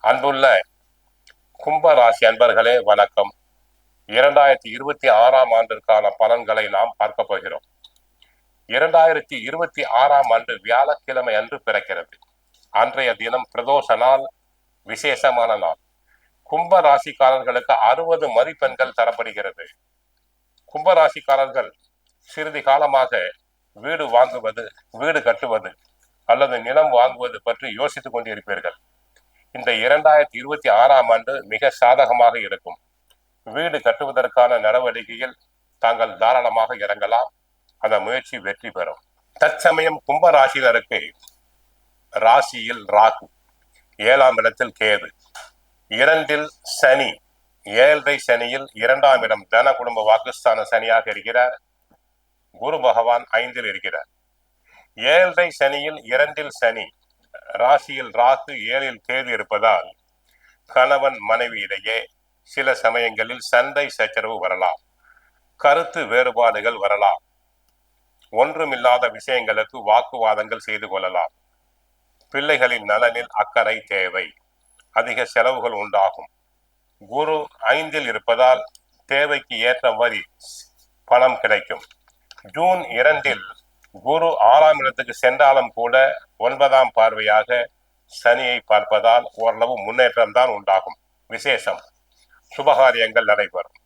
அன்புள்ள கும்பராசி அன்பர்களே வணக்கம். இரண்டாயிரத்தி இருபத்தி ஆறாம் ஆண்டிற்கான பலன்களை நாம் பார்க்க போகிறோம். இரண்டாயிரத்தி இருபத்தி ஆறாம் ஆண்டு வியாழக்கிழமை அன்று பிறக்கிறது. அன்றைய தினம் பிரதோஷ நாள் விசேஷமான நாள். கும்ப ராசிக்காரர்களுக்கு அறுபது மதிப்பெண்கள் தரப்படுகிறது. கும்ப ராசிக்காரர்கள் சிறிது காலமாக வீடு வாங்குவது வீடு கட்டுவது அல்லது நிலம் வாங்குவது பற்றி யோசித்துக் கொண்டிருப்பீர்கள். இந்த இரண்டாயிரத்தி இருபத்தி ஆறாம் ஆண்டு மிக சாதகமாக இருக்கும். வீடு கட்டுவதற்கான நடவடிக்கையில் தாங்கள் தாராளமாக இறங்கலாம். அந்த முயற்சி வெற்றி பெறும். தற்சமயம் கும்பராசிகருக்கு ராசியில் ராகு ஏழாம் இடத்தில் கேது. இரண்டில் சனி ஏழரை சனியில் இரண்டாம் இடம் தன குடும்ப வாக்குஸ்தான சனியாக இருக்கிறார். குரு பகவான் ஐந்தில் இருக்கிறார். ஏழரை சனியில் இரண்டில் சனி ராசியில் ராகு ஏழில் கேது இருப்பதால் கணவன் மனைவி இடையே சில சமயங்களில் சண்டை சச்சரவு வரலாம். கருத்து வேறுபாடுகள் வரலாம். ஒன்றுமில்லாத விஷயங்களுக்கு வாக்குவாதங்கள் செய்து கொள்ளலாம். பிள்ளைகளின் நலனில் அக்கறை தேவை. அதிக செலவுகள் உண்டாகும். குரு ஐந்தில் இருப்பதால் தேவைக்கு ஏற்ற வரி பணம் கிடைக்கும். ஜூன் இரண்டில் குரு ஆறாம் இடத்துக்கு சென்றாலும் கூட ஒன்பதாம் பார்வையாக சனியை பார்ப்பதால் ஓரளவு முன்னேற்றம் தான் உண்டாகும். விசேஷம். சுபகாரியங்கள் நடைபெறும்.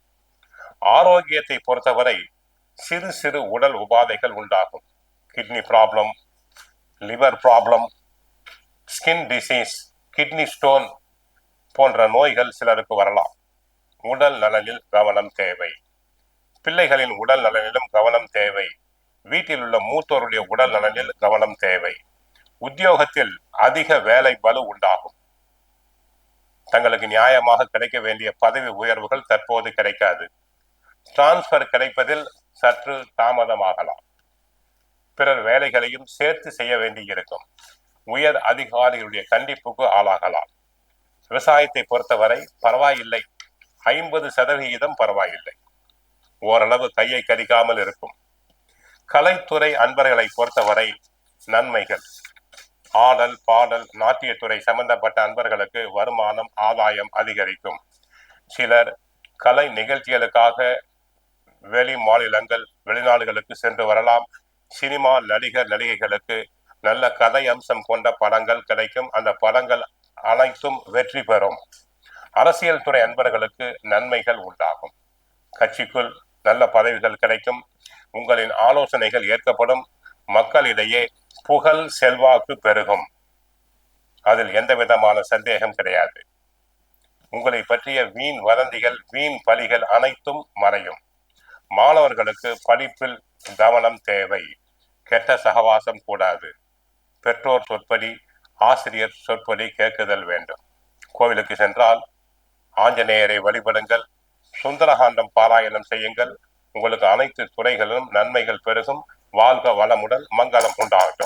ஆரோக்கியத்தை பொறுத்தவரை சிறு சிறு உடல் உபாதைகள் உண்டாகும். Kidney problem liver problem skin disease kidney stone போன்ற நோய்கள் சிலருக்கு வரலாம். உடல் நலனில் கவனம் தேவை. பிள்ளைகளின் உடல் நலனிலும் கவனம் தேவை. வீட்டில் உள்ள மூத்தோருடைய உடல் நலனில் கவனம் தேவை. உத்தியோகத்தில் அதிக வேலை பலு உண்டாகும். தங்களுக்கு நியாயமாக கிடைக்க வேண்டிய பதவி உயர்வுகள் தற்போது கிடைக்காது. டிரான்ஸ்பர் கிடைப்பதில் சற்று தாமதமாகலாம். பிறர் வேலைகளையும் சேர்த்து செய்ய வேண்டியிருக்கும். உயர் அதிகாரிகளுடைய கண்டிப்புக்கு ஆளாகலாம். விவசாயத்தை பொறுத்தவரை பரவாயில்லை. ஐம்பது சதவிகிதம் பரவாயில்லை. ஓரளவு கையை கடிக்காமல் இருக்கும். கலைத்துறை அன்பர்களை பொறுத்தவரை நன்மைகள். ஆடல் பாடல் நாட்டியத்துறை சம்பந்தப்பட்ட அன்பர்களுக்கு வருமானம் ஆதாயம் அதிகரிக்கும். சிலர் கலை நிகழ்ச்சிகளுக்காக வெளி மாநிலங்கள் வெளிநாடுகளுக்கு சென்று வரலாம். சினிமா நடிகர் நடிகைகளுக்கு நல்ல கதை அம்சம் கொண்ட படங்கள் கிடைக்கும். அந்த படங்கள் அனைத்தும் வெற்றி பெறும். அரசியல் துறை அன்பர்களுக்கு நன்மைகள் உண்டாகும். கட்சிக்குள் நல்ல பதவிகள் கிடைக்கும். உங்களின் ஆலோசனைகள் ஏற்கப்படும். மக்களிடையே புகழ் செல்வாக்கு பெருகும். அதில் எந்த விதமான சந்தேகம் கிடையாது. உங்களை பற்றிய வீண் வதந்திகள் வீண் பலிகள் அனைத்தும் மறையும். மாணவர்களுக்கு படிப்பில் கவனம் தேவை. கெட்ட சகவாசம் கூடாது. பெற்றோர் சொற்படி ஆசிரியர் சொற்படி கேட்குதல் வேண்டும். கோவிலுக்கு சென்றால் ஆஞ்சநேயரை வழிபடுங்கள். சுந்தரகாண்டம் பாராயணம் செய்யுங்கள். உங்களுக்கு அனைத்து துறைகளிலும் நன்மைகள் பெருகும். வாழ்க வளமுடன் மங்களம் உண்டாகட்டும்.